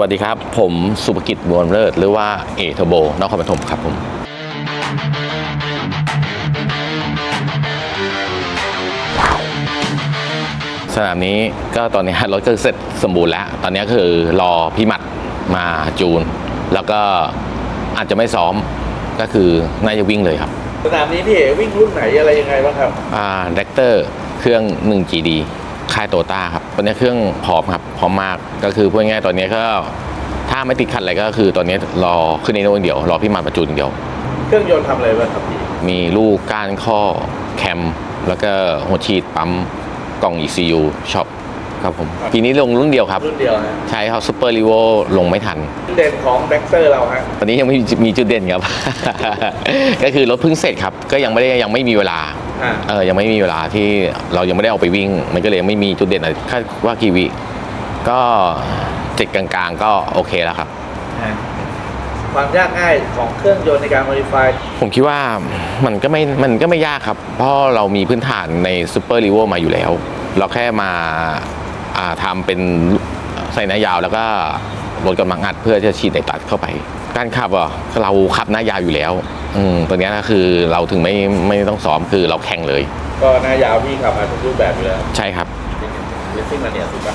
วัสดีครับ ผมสุภกิจบวมเลิศหรือว่าเอเทอร์โบนครปฐมครับผม สนามนี้ก็ตอนนี้รถก็เสร็จสมบูรณ์แล้ว ตอนนี้คือรอพี่หมัดมาจูน แล้วก็อาจจะไม่ซ้อมก็คือน่าจะวิ่งเลยครับ สนามนี้พี่เอ๋วิ่งรุ่นไหนอะไรยังไงบ้างครับ อ่าแดกเตอร์เครื่อง 1GD ค่ายโตต้าครับตอนนี้เครื่องพร้อมครับพร้อมมากก็คือพูดง่ายๆตอนนี้ก็ถ้าไม่ติดขัดอะไรก็คือตอนนี้รอขึ้นในโน้นเดียวรอพี่หมันประจูนอย่างเดียว เครื่องยนต์ทำอะไรบ้างครับพี่มีลูกก้านข้อแคม แล้วก็หัวฉีดปั๊มกล่อง ECU ช็อปครับผมปีนี้ลงรุ่นเดียวครับ รุ่นเดียวฮะใช่ครับซูเปอร์รีโวลงไม่ทัน จุดเด่นของแบ็กเตอร์เราฮะตอนนี้ยังไม่มีจุดเด่นครับ ก็คือรถเพิ่งเสร็จครับ ก็ยังไม่ได้ยังไม่มีเวลาอ่า เออยังไม่มีเวลาที่เรายังไม่ได้เอาไปวิ่ง มันก็เลยไม่มีจุดเด่นอะไรคาดว่ากี่วิก็เจ็ดกลางๆ ก็โอเคแล้วครับฮะความยากง่ายของเครื่องยนต์ในการ modify ผมคิดว่ามันก็ไม่มันก็ไม่ยากครับ เพราะเรามีพื้นฐานในซูเปอร์รีโวมาอยู่แล้ว เราแค่มาอ่าทำเป็นใส่หน้ายาวแล้วก็ลดกำลังอัดเพื่อจะฉีดไอตัดเข้าไป การขับอะเราขับหน้ายาวอยู่แล้ว อืมตัวเนี้ยก็คือเราถึงไม่ไม่ต้องซ้อมคือเราแข่งเลย ก็หน้ายาวพี่ขับมาทุกรูปแบบอยู่แล้วใช่ครับเลสซิ่งมาเนี่ยสุดปะ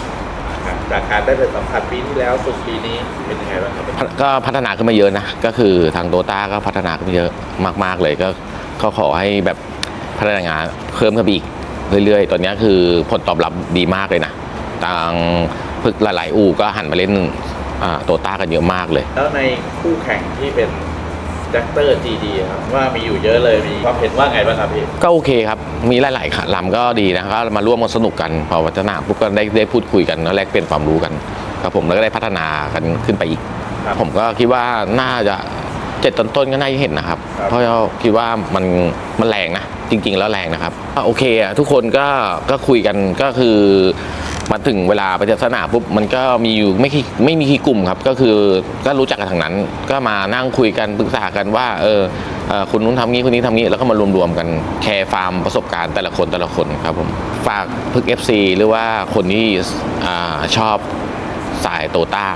ครับจากการได้ไปสัมผัสปีที่แล้วสู่ปีนี้เป็นยังไงบ้างครับก็พัฒนาขึ้นมาเยอะนะก็คือทางโตต้าก็พัฒนาขึ้นมาเยอะมาก ๆเลยก็ก็ขอให้แบบพัฒนางานเพิ่มขึ้นไปอีกเรื่อยๆ ตอนนี้คือผลตอบรับดีมากเลยนะทางพึกหลายๆ อู่ก็หันมาเล่น โตต้ากันเยอะมากเลย แล้วในคู่แข่งที่เป็นแจ็คเตอร์ GD ครับว่ามีอยู่เยอะเลยมีความเห็นว่าไงบ้างครับพี่ ก็โอเคครับ มีหลายๆขาลำก็ดีนะก็มาร่วมกันสนุกกันพอวัฒนาปุ๊บก็ได้ได้พูดคุยกันแล้วแลกเปลี่ยนความรู้กันครับผมแล้วก็ได้พัฒนากันขึ้นไปอีก ครับผมก็คิดว่าน่าจะเจ็ดต้นๆก็น่าจะเห็นนะครับ ครับ เพราะเราคิดว่ามันมันแรงนะ จริง ๆ แล้วแรงนะครับก็โอเคอะทุกคนก็ก็คุยกันก็คือ มาถึงเวลาไปเจอสนามปุ๊บมันก็มีอยู่ไม่กี่ไม่มีกี่กลุ่มครับ ก็คือก็รู้จักกันทางนั้น ก็มานั่งคุยกันปรึกษากันว่าเออคุณนู้นทำงี้คนนี้ทำงี้แล้วก็มารวมๆกันแชร์ฟาร์มประสบการณ์แต่ละคนแต่ละคนครับผมฝากพึก FC หรือว่าคนที่อชอบสายโตต้า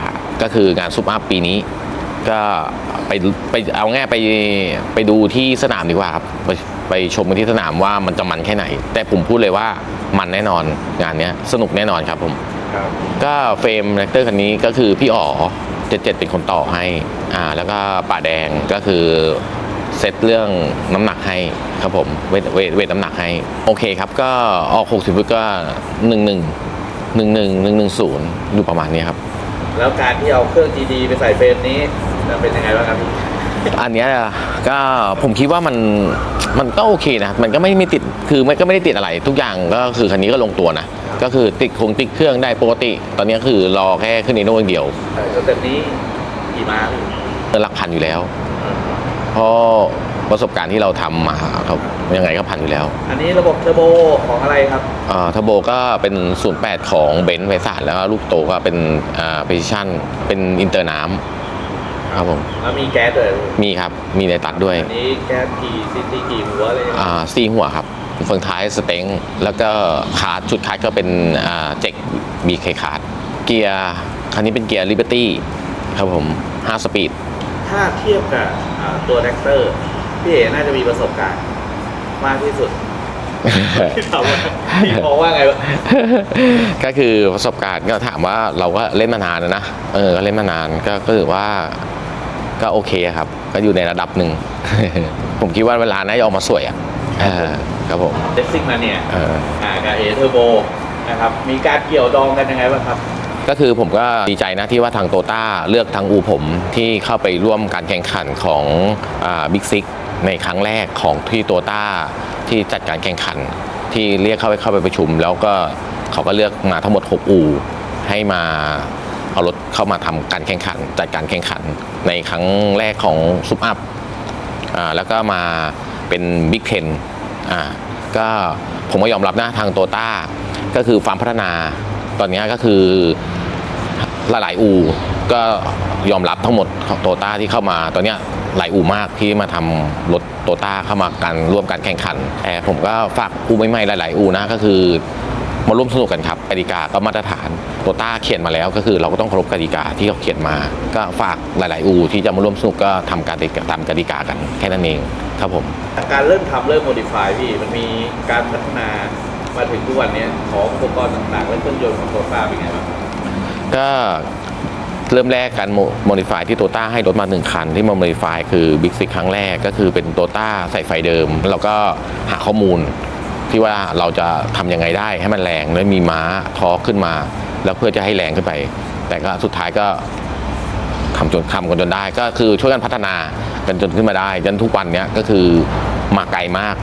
ก็คืองานซุปอัพปีนี้ ก็ไปไปเอาง่ายไปไปดูที่สนามดีกว่าครับ ไปไปชมกันที่สนามว่ามันจะมันแค่ไหน แต่ผมพูดเลยว่ามันแน่นอนงานเนี้ยสนุกแน่นอนครับผมครับก็เฟรมแรคเตอร์คันนี้ก็คือพี่อ๋อเจ็ดเจ็ดเป็นคนต่อให้อ่าแล้วก็ป่าแดงก็คือเซตเรื่องน้ำหนักให้ครับผมเวทเวทเวทน้ำหนักให้ โอเคครับก็ออก60ฟุตก็หนึ่งหนึ่งหนึ่งหนึ่งหนึ่งหนึ่งศูนย์อยู่ประมาณนี้ครับ แล้วการที่เอาเครื่อง GD ไปใส่เฟรมนี้จะเป็นยังไงบ้างครับพี่ อันเนี้ยก็ผมคิดว่ามันมันก็โอเคนะ มันก็ไม่ไม่ติดคือมันก็ไม่ได้ติดอะไร ทุกอย่างก็คือคันนี้ก็ลงตัวนะ ก็คือติดคงติดเครื่องได้ปกติ ตอนนี้คือรอแค่ขึ้นในโน้นเดียวใช่สเต็ปนี้กี่ม้าพี่เงินหลักพันอยู่แล้วเพราะประสบการณ์ที่เราทำมาครับยังไงก็พันอยู่แล้ว อันนี้ระบบเทอร์โบของอะไรครับทับโบก็เป็น 08 ของเบนซ์ไพศาลแล้วก็ลูกโตก็เป็นอ่า precision เป็นอินเตอร์น้ำ ครับผม แล้วมีแก๊สด้วยมีครับ มีในตัดด้วย อันนี้แก๊สกี่ซีซีกี่หัวเลย อ่าซีหัวครับเฟืองท้ายสเต็ง แล้วก็คาร์ดชุดคาร์ดก็เป็นอ่าเจ็กบีเคคาร์ดเกียร์คันนี้เป็นเกียร์ลิเบอร์ตี้ครับผม5สปีด ถ้าเทียบกับอ่าตัวแดกเตอร์พี่เอ๋น่าจะมีประสบการณ์มากที่สุดที่ถามว่าพี่มองว่าไงวะก็คือประสบการณ์ก็ถามว่าเราก็เล่นมานานแล้วนะ เออก็เล่นมานานก็ก็ถือว่า ก็โอเคครับ ก็อยู่ในระดับหนึ่ง ผมคิดว่าเวลาน่าจะออกมาสวยอะเออครับผมเดซิ่งมาเนี่ยเอออ่ากับเอเทอร์โบนะครับ มีการเกี่ยวดองกันยังไงบ้างครับ ก็คือผมก็ดีใจนะที่ว่าทางโตต้าเลือกทางอูผมที่เข้าไปร่วมการแข่งขันของบิ๊กซิกในครั้งแรกของที่โตต้าที่จัดการแข่งขัน ที่เรียกเข้าไปเข้าไปประชุม แล้วก็เขาก็เลือกมาทั้งหมด 6 อู่ให้มา เอารถเข้ามาทำการแข่งขันจัดการแข่งขัน ในครั้งแรกของซุปอัพอ่าแล้วก็มาเป็นบิ๊กเทนก็ผมก็ยอมรับนะทางโตต้าก็คือความพัฒนาตอนนี้ก็คือหลายๆอู่ก็ยอมรับทั้งหมดของโตต้าที่เข้ามา ตอนนี้หลายอู่มากที่มาทำรถโตต้าเข้ามากันร่วมการแข่งขันแต่ผมก็ฝากอู่ใหม่ๆหลาย ๆ อู่นะก็คือ มาร่วมสนุกกันครับกติกาก็มาตรฐานโตต้าเขียนมาแล้ว ก็คือเราก็ต้องเคารพกติกาที่เขาเขียนมา ก็ฝากหลาย ๆ อูที่จะมาร่วมสนุกก็ทำการตามกติกากันแค่นั้นเองครับผม การเริ่มทำเริ่มโมดิฟายพี่มันมีการพัฒนามาถึงทุกวันเนี้ยของอุปกรณ์ต่างๆและเครื่องยนต์ของโตต้าเป็นไงบ้างก็เริ่มแรกการโมดิฟายที่โตต้าให้รถมาหนึ่งคัน ที่มาโมดิฟายคือบิ๊กซิกครั้งแรกก็คือเป็นโตต้าใส่ไฟเดิมเราก็หาข้อมูล ที่ว่าเราจะทำยังไงได้ให้มันแรงและมีม้าทอขึ้นมา แล้วเพื่อจะให้แรงขึ้นไป แต่ก็สุดท้ายก็ทำจนทำกันจนได้ ก็คือช่วยกันพัฒนากันจนขึ้นมาได้จนทุกวันเนี้ยก็คือมาไกลมาก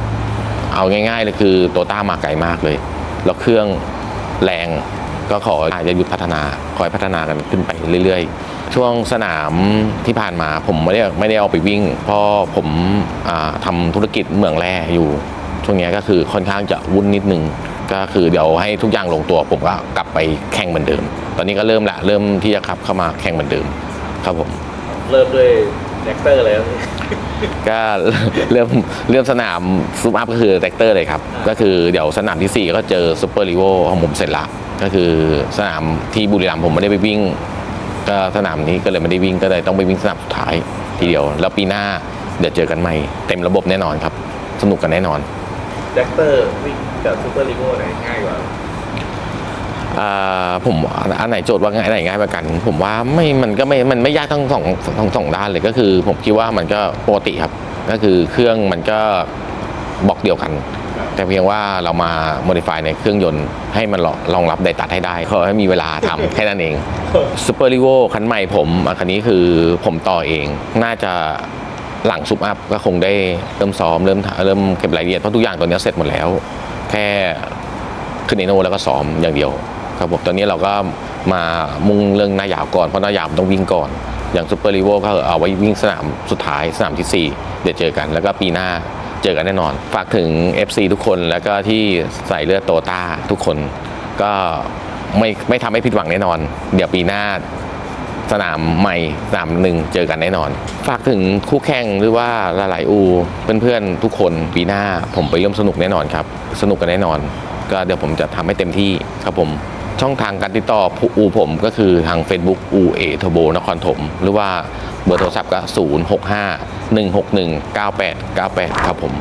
เอาง่ายๆเลยคือโตต้ามาไกลมากเลย แล้วเครื่องแรงก็ขออาจจะหยุดพัฒนาคอยพัฒนากันขึ้นไปเรื่อย ๆ ช่วงสนามที่ผ่านมาผมไม่ได้ไม่ได้เอาไปวิ่ง เพราะผมอ่าทำธุรกิจเมืองแร่อยู่ ช่วงเนี้ยก็คือค่อนข้างจะวุ่นนิดนึงก็คือเดี๋ยวให้ทุกอย่างลงตัวผมก็กลับไปแข่งเหมือนเดิม ตอนนี้ก็เริ่มละเริ่มที่จะขับเข้ามาแข่งเหมือนเดิมครับผมเริ่มด้วยแดกเตอร์เลยครับพี่ก็เริ่มเริ่มสนามซูปอัพก็คือแท็กเตอร์เลยครับอ่าก็คือเดี๋ยวสนามที่ 4 ก็เจอซูเปอร์ลีโวของผมเสร็จละก็คือสนามที่บุรีรัมย์ผมไม่ได้ไปวิ่ง ก็สนามนี้ก็เลยไม่ได้วิ่งก็เลยต้องไปวิ่งสนามสุดท้ายทีเดียว แล้วปีหน้าเดี๋ยวเจอกันใหม่เต็มระบบแน่นอนครับ สนุกกันแน่นอน แดกเตอร์วิ่งกับซูเปอร์ลีโวไหนง่ายกว่าอ่าผมอันไหนโจทย์ว่าง่ายอันไหนง่ายกว่ากัน ผมว่าไม่มันก็ไม่มันไม่ยากทั้งสองทั้งสองด้านเลยก็คือ ผมคิดว่ามันก็ปกติครับ ก็คือเครื่องมันก็บล็อกเดียวกัน แต่เพียงว่าเรามา modify ในเครื่องยนต์ให้มันรองรับไดตัดให้ได้ขอให้มีเวลาทำ แค่นั้นเองซูเปอร์ v ิโวคันใหม่ผมอันคันนี้คือผมต่อเองน่าจะ หลังซุปอัพก็คงได้เริ่มซ้อมเริ่มเริ่มเก็บรายละเอียดเพราะทุกอย่างตอนนี้เสร็จหมดแล้ว แค่ขึ้นเอโนแล้วก็ซ้อมอย่างเดียวครับผมตอนนี้เราก็มามุ่งเรื่องหน้ายาวก่อนเพราะหน้ายาวต้องวิ่งก่อน อย่างซูเปอร์ v ิโวก็เอาไว้วิ่งสนามสุดท้ายสนามทีสี่ 4 เดี๋ยวเจอกัน แล้วก็ปีหน้าเจอกันแน่นอน ฝากถึง FC ทุกคนแล้วก็ที่ใส่เลือดโตต้าทุกคนก็ไม่ไม่ทำให้ผิดหวังแน่นอน เดี๋ยวปีหน้า สนามใหม่สนามหนึ่งเจอกันแน่นอน ฝากถึงคู่แข่งหรือว่าหลายๆอูเพื่อนๆทุกคนปีหน้าผมไปร่วมสนุกแน่นอนครับ สนุกกันแน่นอน ก็เดี๋ยวผมจะทำให้เต็มที่ครับผมช่องทางการติดต่ออูผมก็คือทาง Facebook อูเอทโบนครถม หรือว่าเบอร์โทรศัพท์ก็ 0 6 5 1 6 1 9 8 9 8 ครับผม